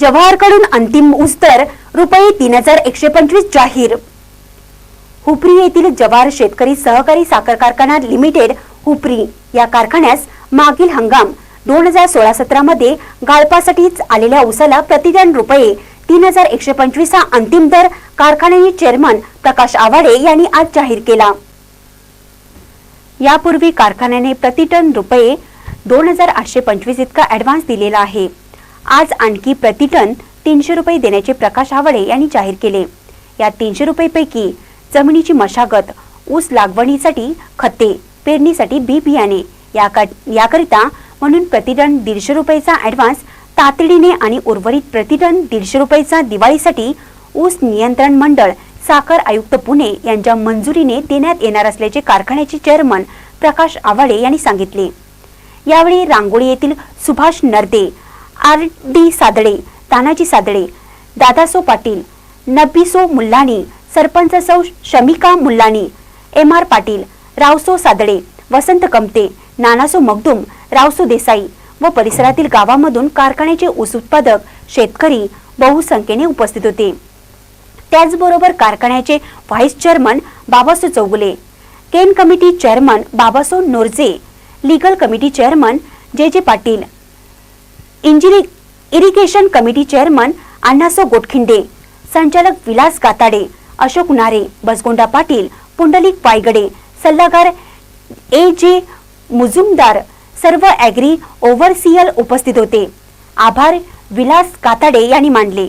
जवाहरकडून अंतिम उस्तर रुपये तीन हजार एकशे पंचवीस जाहीर. हुपरी येथील जवाहर शेतकरी सहकारी साखर कारखाना लिमिटेड हुपरी या कारखान्यास मागील हंगाम दोन हजार सोळा सतरा मध्ये गाळपासाठीच आलेल्या उसाला प्रतिटन रुपये तीन हजार एकशे पंचवीस हा अंतिम दर कारखान्याचे चेअरमन प्रकाश आवाडे यांनी आज जाहीर केला. यापूर्वी कारखान्याने प्रतिटन रुपये दोन हजार आठशे पंचवीस इतका ऍडव्हान्स दिलेला आहे. आज आणखी प्रतिटन तीनशे रुपये देण्याचे प्रकाश आवडे यांनी जाहीर केले. या तीनशे रुपयेपैकी जमिनीची मशागत ऊस लागवडीसाठी खते पेरणीसाठी बी बियाणे याकरिता म्हणून प्रतिटन दीडशे रुपयेचा ॲडव्हान्स तातडीने आणि उर्वरित प्रतिटन दीडशे रुपयेचा दिवाळीसाठी ऊस नियंत्रण मंडळ साखर आयुक्त पुणे यांच्या मंजुरीने देण्यात येणार असल्याचे कारखान्याचे चेअरमन प्रकाश आवाडे यांनी सांगितले. यावेळी रांगोळी येथील सुभाष नरदे आर डी सादळे तानाजी सादळे दादासो पाटील नबीसो मुल्लानी सरपंच सौ शमिका मुल्लानी एम आर पाटील रावसो सादळे वसंत कमते नानासो मगदुम रावसो देसाई व परिसरातील गावामधून कारखान्याचे ऊस उत्पादक शेतकरी बहुसंख्येने उपस्थित होते. त्याचबरोबर कारखान्याचे vice chairman Babaso Chougule cane committee chairman Babaso Norje legal committee chairman J J Patil इंजिनी irrigation committee chairman Annaso Gotkhinde संचालक विलास गाताडे अशोक नारे बसगोंडा पाटील पुंडलिक पायगडे सल्लागार ए जे मुजुमदार सर्व ॲग्री ओव्हरसियल उपस्थित होते. आभार विलास काताडे यांनी मानले.